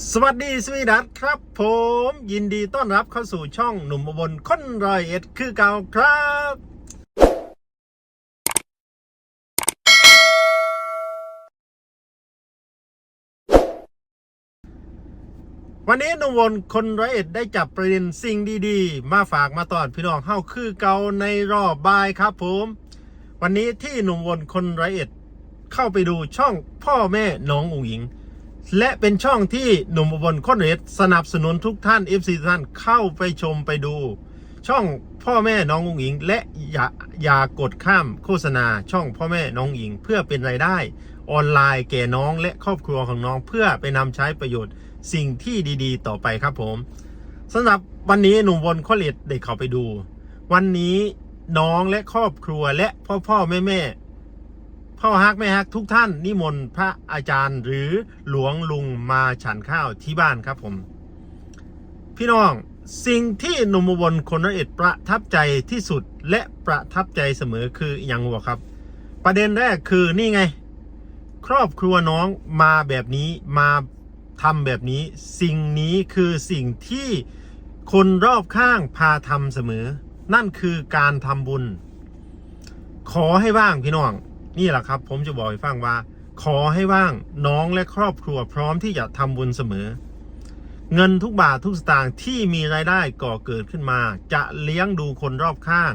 สวัสดีสวีดัตครับ ผมยินดีต้อนรับเข้าสู่ช่องหนุ่มอุบลคนรอยเอ็ดคือเก่าครับ วันนี้หนุ่มอุบลคนร้อยเอ็ดได้จับประเด็นสิ่งดีๆ มาฝากมาตอนพี่น้องเข้าคือเก่าในรอบบ่ายครับผม วันนี้ที่หนุ่มอุบลคนร้อยเอ็ด เข้าไปดูช่องพ่อแม่น้องอุ๋งหญิง และเป็นช่องที่หนุ่มอุบลคอนเรสสนับสนุนทุกท่าน FC ทุกท่านเข้าไปชมไปดู ช่องพ่อแม่น้องอุ๋งอิง และอย่าอย่ากดข้ามโฆษณาช่องพ่อแม่น้องอิง เพื่อเป็นรายได้ ออนไลน์แก่น้องและครอบครัวของน้องเพื่อไปนำใช้ประโยชน์สิ่งที่ดีๆ ต่อไปครับผมสำหรับวันนี้หนุ่มอุบลคอนเรสได้เข้าไปดู วันนี้น้องและครอบครัวและพ่อพ่อแม่แม่ พ่อฮักแม่ฮักทุกท่านนิมนต์พระอาจารย์หรือหลวงลุงมาฉันข้าวที่บ้านครับผม พี่น้องสิ่งที่หนุ่มอุบลคนร้อยเอ็ดประทับใจที่สุดและประทับใจเสมอคืออย่างหัวครับ ประเด็นแรกคือนี่ไง ครอบครัวน้องมาแบบนี้มาทำแบบนี้ สิ่งนี้คือสิ่งที่คนรอบข้างพาทำเสมอ นั่นคือการทำบุญ ขอให้ว่างพี่น้อง นี่แหละครับ ผมจะบอกให้ฟังว่า ขอให้ว่างน้องและครอบครัวพร้อมที่จะทำบุญเสมอ เงินทุกบาททุกสตางค์ที่มีรายได้ก่อเกิดขึ้นมา จะเลี้ยงดูคนรอบข้าง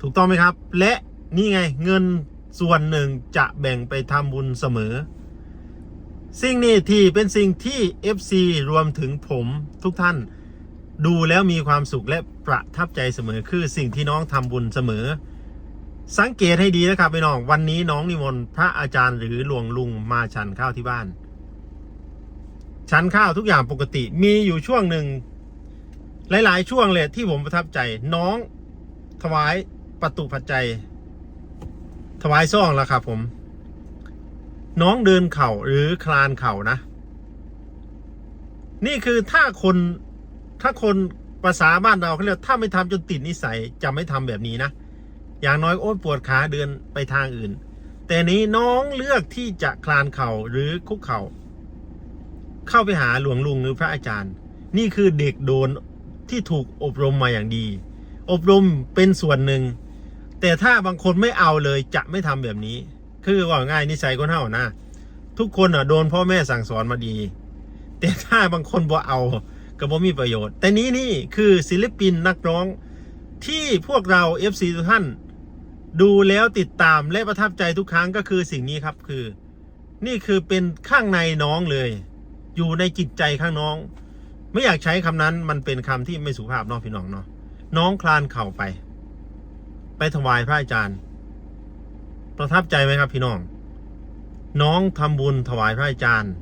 ถูกต้องไหมครับ และนี่ไงเงินส่วนหนึ่งจะแบ่งไปทำบุญเสมอ สิ่งนี้ที่เป็นสิ่งที่ FC รวมถึงผมทุกท่าน ดูแล้วมีความสุขและประทับใจเสมอคือสิ่งที่น้องทำบุญเสมอ สังเกตให้ดีนะครับพี่น้อง วันนี้น้องนิมนต์พระอาจารย์หรือหลวงลุงมาฉันข้าวที่บ้าน ฉันข้าวทุกอย่างปกติ มีอยู่ช่วงหนึ่ง หลาย ๆ ช่วงเลยที่ผมประทับใจ น้องถวายประตูปัจจัยถวายซ่องแล้วครับผม น้องเดินเข่าหรือคลานเข่านะ นี่คือถ้าคนถ้าคนภาษาบ้านเราเขาเรียกถ้าไม่ทำจนติดนิสัยจะไม่ทำแบบนี้นะ อย่างน้อยโอ้ปวดขาเดินไปทางอื่น แต่นี้น้องเลือกที่จะคลานเข่าหรือคุกเข่า เข้าไปหาหลวงลุงหรือพระอาจารย์ นี่คือเด็กโดนที่ถูกอบรมมาอย่างดี อบรมเป็นส่วนหนึ่ง แต่ถ้าบางคนไม่เอาเลยจะไม่ทำแบบนี้ คือว่าง่ายนิสัยคนเท่านะทุกคนอะโดนพ่อแม่สั่งสอนมาดี แต่ถ้าบางคนบ่เอาก็บ่มีประโยชน์ แต่นี้นี่คือศิลปินนักร้องที่พวกเรา FC ทุกท่าน ดูแล้วติดตามและประทับใจทุกครั้งก็คือสิ่งนี้ครับคือ นี่คือเป็นข้างในน้องเลย อยู่ในจิตใจข้างน้อง ไม่อยากใช้คำนั้นมันเป็นคำที่ไม่สุภาพน้องพี่น้องเนาะน้องคลานเข่าไป ไปถวายพระอาจารย์ ประทับใจไหมครับพี่น้อง น้องทำบุญถวายพระอาจารย์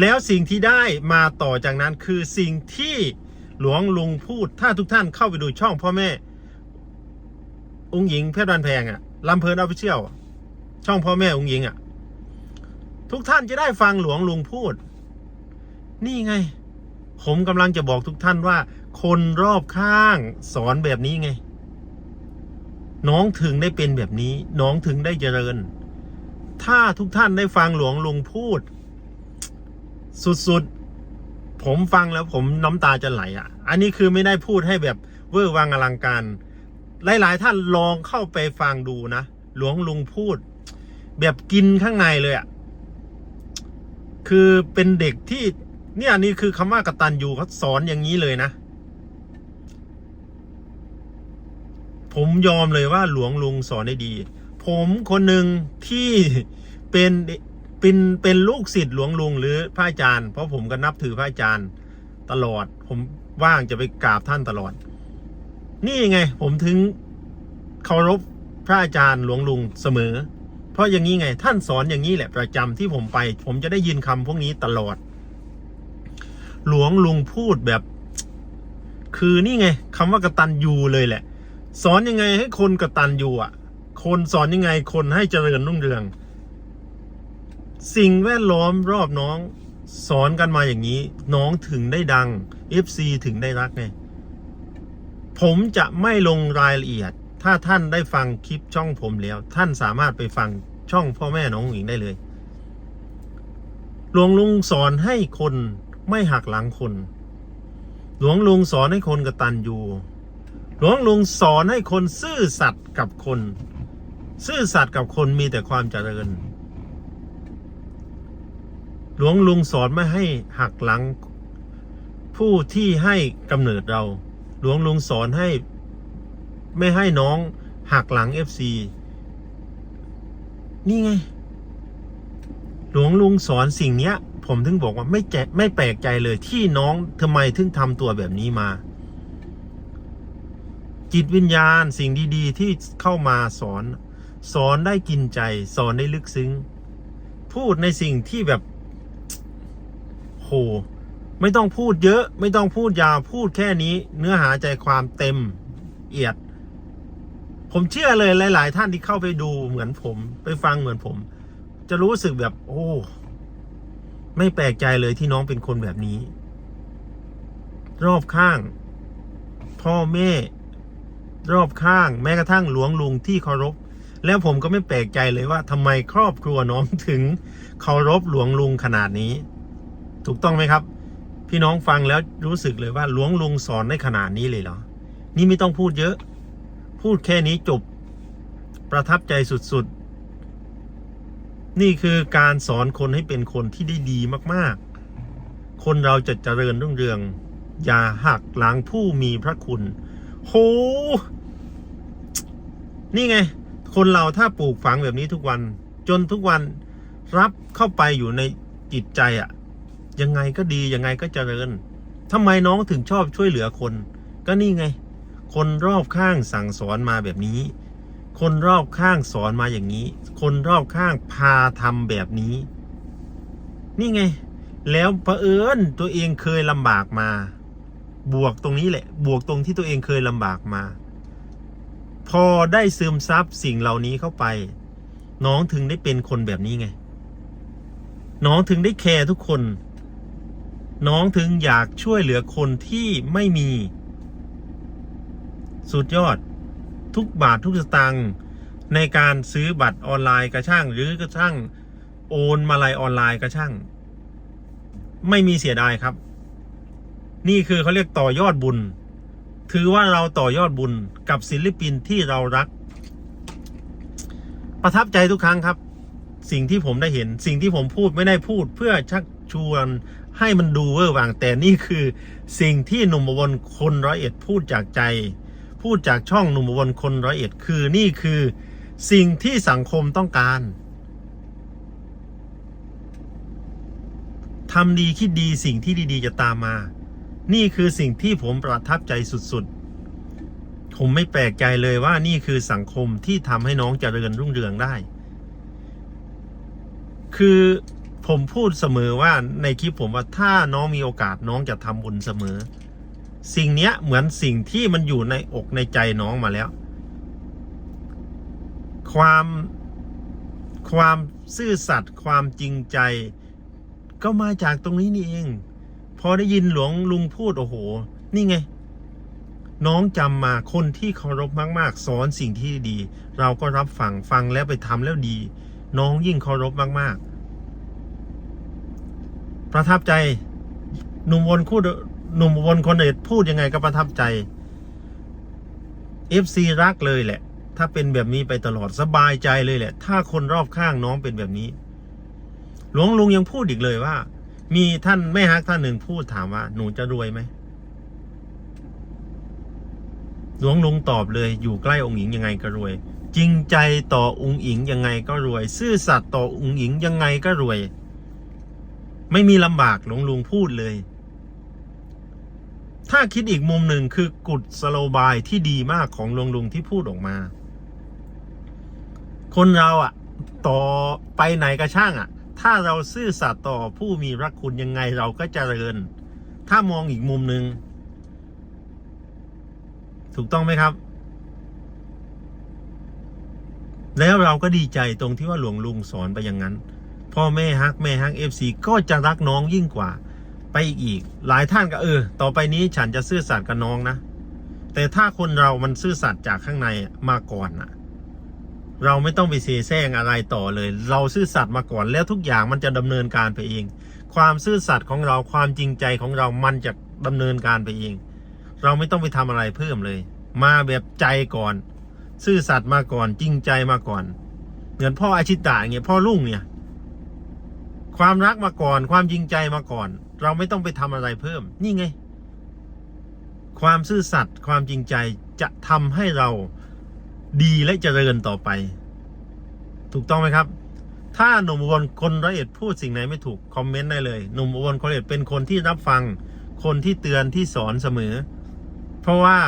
แล้วสิ่งที่ได้มาต่อจากนั้นคือสิ่งที่หลวงลุงพูดถ้าทุกท่านเข้าไปดูช่องพ่อแม่ องหญิงเพชรบันแพงอะลำเพลินออฟฟิเชียลช่องพ่อแม่องหญิงอะทุกท่านจะได้ฟังหลวงลุงพูด นี่ไง ผมกำลังจะบอกทุกท่านว่า คนรอบข้างสอนแบบนี้ไง น้องถึงได้เป็นแบบนี้ น้องถึงได้เจริญ ถ้าทุกท่านได้ฟังหลวงลุงพูด สุดๆ ผมฟังแล้วผมน้ำตาจะไหลอะ อันนี้คือไม่ได้พูดให้แบบเวอร์วังอลังการ หลาย ๆ ท่านลองเข้าไปฟังดูนะ หลวงลุงพูด แบบกินข้างในเลยอะ คือเป็นเด็กที่ เนี่ยนี่คือคำว่ากตัญญูเขาสอนอย่างนี้เลยนะ ผมยอมเลยว่าหลวงลุงสอนได้ดี ผมคนหนึ่งที่เป็นเป็นเป็นลูกศิษย์หลวงลุงหรือพระอาจารย์ เพราะผมก็นับถือพระอาจารย์ตลอด ผมว่างจะไปกราบท่านตลอด นี่ไง ผมถึงเคารพพระอาจารย์หลวงลุงเสมอ เพราะอย่างนี้ไง ท่านสอนอย่างนี้แหละประจำที่ผมไป ผมจะได้ยินคำพวกนี้ตลอด หลวงลุงพูดแบบ คือนี่ไงคำว่ากระตัญญูเลยแหละ สอนยังไงให้คนกระตัญญูอะ คนสอนยังไงคนให้เจริญรุ่งเรือง สิ่งแวดล้อมรอบน้อง สอนกันมาอย่างนี้ น้องถึงได้ดัง FC ถึงได้รักไง ผมจะไม่ลงรายละเอียด ถ้าท่านได้ฟังคลิปช่องผมแล้ว ท่านสามารถไปฟังช่องพ่อแม่น้องหญิงได้เลยหลวงลุงสอนให้คนไม่หักหลังคน หลวงลุงสอนให้คนกตัญญูหลวงลุงสอนให้คนซื่อสัตย์กับคน ซื่อสัตย์กับคนมีแต่ความเจริญ หลวงลุงสอนไม่ให้หักหลัง ผู้ที่ให้กำเนิดเรา หลวงลุงสอนให้ ไม่ให้น้องหักหลังเอฟซีนี่ไง หลวงลุงสอนสิ่งเนี้ย ผมถึงบอกว่าไม่แจไม่แปลกใจเลยที่น้องทำไมถึงทำตัวแบบนี้มา จิตวิญญาณสิ่งดี ๆ ที่เข้ามาสอน สอนได้กินใจ สอนได้ลึกซึ้ง พูดในสิ่งที่แบบโห ไม่ต้องพูดเยอะ ไม่ต้องพูดยาวพูดแค่นี้ เนื้อหาใจความเต็มเอียด ผมเชื่อเลยหลาย ๆ ท่านที่เข้าไปดูเหมือนผม ไปฟังเหมือนผม จะรู้สึกแบบ โอ้ไม่แปลกใจเลยที่น้องเป็นคนแบบนี้ รอบข้าง พ่อแม่ รอบข้าง แม้กระทั่งหลวงลุงที่เคารพ แล้วผมก็ไม่แปลกใจเลยว่าทำไมครอบครัวน้องถึงเคารพหลวงลุงขนาดนี้ ถูกต้องไหมครับ พี่น้องฟังแล้วรู้สึกเลยว่าหลวงลุงสอนได้ขนาดนี้เลยเหรอ นี่ไม่ต้องพูดเยอะ พูดแค่นี้จบ ประทับใจสุดๆ นี่คือการสอนคนให้เป็นคนที่ได้ดีมากๆ คนเราจะเจริญรุ่งเรือง อย่าหักหลังผู้มีพระคุณ โห นี่ไง คนเราถ้าปลูกฝังแบบนี้ทุกวัน จนทุกวันรับเข้าไปอยู่ในจิตใจอะ ยังไงก็ดียังไงก็เจริญทำไมน้องถึงชอบช่วยเหลือคน ก็นี่ไง คนรอบข้างสั่งสอนมาแบบนี้ คนรอบข้างสอนมาอย่างนี้ คนรอบข้างพาทำแบบนี้ นี่ไง แล้วเผอิญตัวเองเคยลำบากมา บวกตรงนี้แหละ บวกตรงที่ตัวเองเคยลำบากมา พอได้ซึมซับสิ่งเหล่านี้เข้าไป น้องถึงได้เป็นคนแบบนี้ไง น้องถึงได้แคร์ทุกคน น้องถึงอยากช่วยเหลือคนที่ไม่มี สุดยอดทุกบาททุกสตางค์ในการซื้อบัตรออนไลน์กระช่าง หรือกระช่างโอนมาลัยออนไลน์กระช่าง ไม่มีเสียดายครับ นี่คือเขาเรียกต่อยอดบุญ ถือว่าเราต่อยอดบุญกับศิลปินที่เรารัก ประทับใจทุกครั้งครับ สิ่งที่ผมได้เห็น สิ่งที่ผมพูดไม่ได้พูดเพื่อชักชวน ให้มันดูเวอร์วางแต่นี่คือสิ่งที่หนุ่มอุบลคนร้อยเอ็ดพูดจากใจ พูดจากช่องหนุ่มอุบลคนร้อยเอ็ดคือนี่คือสิ่งที่สังคมต้องการทำดีคิดดีสิ่งที่ดีๆ จะตามมา นี่คือสิ่งที่ผมประทับใจสุดๆ ผมไม่แปลกใจเลยว่านี่คือสังคมที่ทำให้น้องเจริญรุ่งเรืองได้ คือ ผมพูดเสมอว่าในคลิปผมว่าถ้าน้องมีโอกาสน้องจะทำบุญเสมอ สิ่งเนี้ยเหมือนสิ่งที่มันอยู่ในอกในใจน้องมาแล้ว ความความซื่อสัตย์ความจริงใจ ก็มาจากตรงนี้นี่เองพอได้ยินหลวงลุงพูดโอ้โห นี่ไง น้องจำมาคนที่เคารพมาก ๆ สอนสิ่งที่ดี เราก็รับฟังฟังแล้วไปทำแล้วดี น้องยิ่งเคารพมากๆ ประทับใจ หนุ่มวนพูดหนุ่มวนคนเด็ดพูดยังไงก็ประทับใจ FC รักเลยแหละ ถ้าเป็นแบบนี้ไปตลอดสบายใจเลยแหละ ถ้าคนรอบข้างน้องเป็นแบบนี้ หลวงลุงยังพูดอีกเลยว่า มีท่านแม่ฮักท่านหนึ่งพูดถามว่า หนูจะรวยไหมหลวงลุงตอบเลยอยู่ใกล้องค์หญิงยังไงก็รวย จริงใจต่อองค์หญิงยังไงก็รวย ซื่อสัตย์ต่อองค์หญิงยังไงก็รวย ไม่มีลำบากหลวงลุงพูดเลย ถ้าคิดอีกมุมหนึ่งคือกุศสโลบายที่ดีมากของหลวงลุงที่พูดออกมา คนเราอะต่อไปไหนก็ช่างอะถ้าเราซื่อสัตย์ต่อผู้มีพระคุณยังไงเราก็จเจริญ ถ้ามองอีกมุมหนึ่งถูกต้องไหมครับ แล้วเราก็ดีใจตรงที่ว่าหลวงลุงสอนไปอย่างนั้น พ่อแม่ฮักแม่ฮักเอฟซีก็จะรักน้องยิ่งกว่า ไปอีก หลายท่านก็เออ ต่อไปนี้ฉันจะซื่อสัตย์กับน้องนะ แต่ถ้าคนเรามันซื่อสัตย์จากข้างในมาก่อนน่ะเราไม่ต้องไปเสแสร้งอะไรต่อเลย เราซื่อสัตย์มาก่อนแล้วทุกอย่างมันจะดำเนินการไปเอง ความซื่อสัตย์ของเราความจริงใจของเรามันจะดำเนินการไปเอง เราไม่ต้องไปทำอะไรเพิ่มเลย มาแบบใจก่อน ซื่อสัตย์มาก่อนจริงใจมาก่อน เหมือนพ่ออาชิตะอย่าเงี้ยพ่อลุงเนี่ย ความรักมาก่อน ความจริงใจมาก่อน เราไม่ต้องไปทำอะไรเพิ่ม นี่ไง ความซื่อสัตย์ความจริงใจจะทำให้เราดีและเจริญต่อไป ถูกต้องไหมครับ ถ้าหนุ่มอุบลคนร้อยเอ็ดพูดสิ่งไหนไม่ถูกคอมเมนต์ได้เลยหนุ่มอุบลคนร้อยเอ็ดเป็นคนที่รับฟัง คนที่เตือนที่สอนเสมอ เพราะว่า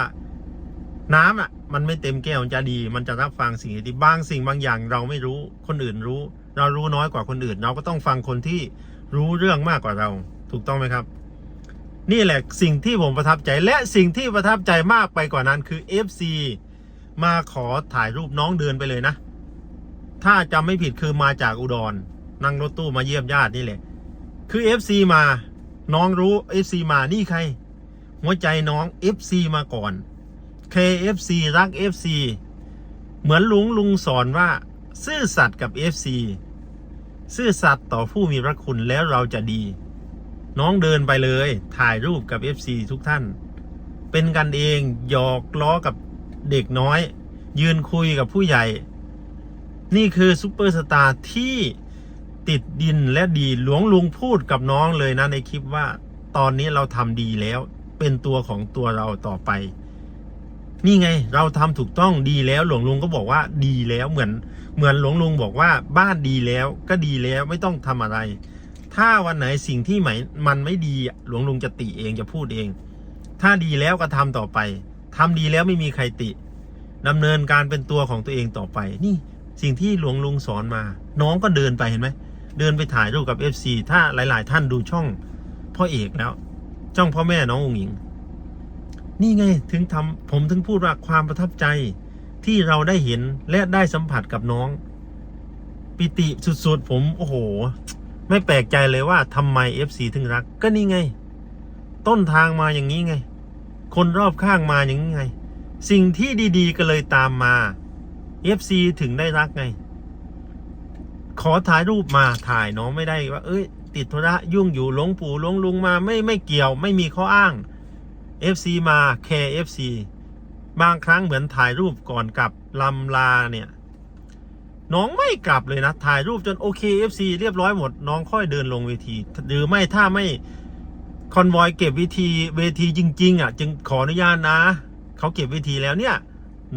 น้ำอะ มันไม่เต็มแก้วมันจะดี มันจะรับฟังสิ่งที่บางสิ่งบางอย่างเราไม่รู้ คนอื่นรู้ เรารู้น้อยกว่าคนอื่น เราก็ต้องฟังคนที่รู้เรื่องมากกว่าเรา ถูกต้องไหมครับ นี่แหละสิ่งที่ผมประทับใจและสิ่งที่ประทับใจมากไปกว่านั้นคือ FC มาขอถ่ายรูปน้องเดินไปเลยนะ ถ้าจำไม่ผิดคือมาจากอุดรนั่งรถตู้มาเยี่ยมญาตินี่แหละ คือ FC มาน้องรู้ FC มานี่ใคร หัวใจน้อง FC มาก่อน KFC รัก FC เหมือนลุงลุงสอนว่า ซื่อสัตย์กับ FC ซื่อสัตย์ต่อผู้มีพระคุณแล้วเราจะดี น้องเดินไปเลย ถ่ายรูปกับ FC ทุกท่าน เป็นกันเองหยอกล้อกับเด็กน้อย ยืนคุยกับผู้ใหญ่ นี่คือซุปเปอร์สตาร์ที่ติดดินและดีหลวงลุงพูดกับน้องเลยนะในคลิปว่า ตอนนี้เราทำดีแล้ว เป็นตัวของตัวเราต่อไป นี่ไงเราทำถูกต้องดีแล้วหลวงลุงก็บอกว่าดีแล้วเหมือน เหมือนหลวงลุงบอกว่าบ้านดีแล้วก็ดีแล้วไม่ต้องทำอะไร ถ้าวันไหนสิ่งที่ไหมมันไม่ดีหลวงลุงจะติเองจะพูดเอง ถ้าดีแล้วก็ทำต่อไปทำดีแล้วไม่มีใครติดำเนินการเป็นตัวของตัวเองต่อไป นี่สิ่งที่หลวงลุงสอนมา น้องก็เดินไปเห็นไหมเดินไปถ่ายรูปกับ FC ถ้าหลาย ๆ ท่านดูช่องพ่อเอกแล้วช่องพ่อแม่น้ององหญิง นี่ไงถึงทำผมถึงพูดว่าความประทับใจที่เราได้เห็นและได้สัมผัสกับน้อง ปิติสุดๆ ผมโอ้โห ไม่แปลกใจเลยว่าทำไม FC ถึงรัก ก็นี่ไง ต้นทางมาอย่างนี้ไง คนรอบข้างมาอย่างนี้ไง สิ่งที่ดีๆก็เลยตามมา FC ถึงได้รักไง ขอถ่ายรูปมาถ่ายน้องไม่ได้ว่า เอ้ย ติดธุระยุ่งอยู่หลงปู่หลงลุงมาไม่ไม่เกี่ยว ไม่มีข้ออ้าง FC มา KFC บางครั้งเหมือนถ่ายรูปก่อนกลับลำลาเนี่ย น้องไม่กลับเลยนะ ถ่ายรูปจนโอเค FC เรียบร้อยหมด น้องค่อยเดินลงเวที หรือไม่ถ้าไม่คอนวอยเก็บวิธีเวทีจริง ๆ อะ จึงขออนุญาตนะ เขาเก็บเวทีแล้วเนี่ย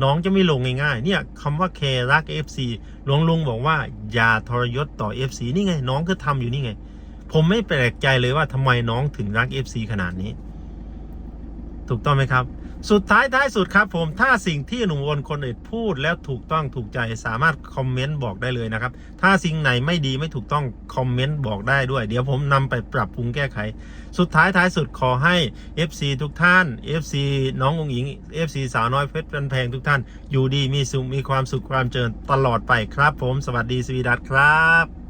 น้องจะไม่ลงง่ายๆ เนี่ยคำว่าแครัก FC หลวงลุงบอกว่า อย่าทรยศต่อ FC นี่ไง น้องก็ทำอยู่นี่ไง ผมไม่แปลกใจเลยว่าทำไมน้องถึงรัก FC ขนาดนี้ ถูกต้องไหมครับ สุดท้ายท้ายสุดครับ ผมถ้าสิ่งที่หนุ่มวนคนอื่นพูดแล้วถูกต้องถูกใจสามารถคอมเมนต์บอกได้เลยนะครับ ถ้าสิ่งไหนไม่ดีไม่ถูกต้องคอมเมนต์บอกได้ด้วย เดี๋ยวผมนำไปปรับปรุงแก้ไข สุดท้ายท้ายสุดขอให้ FC ทุกท่าน FC น้ององหญิง FC สาวน้อยเพชรเป็นแพงทุกท่าน อยู่ดีมีสุขมีความสุขความเจริญตลอดไปครับ ผมสวัสดีสวีดัตครับ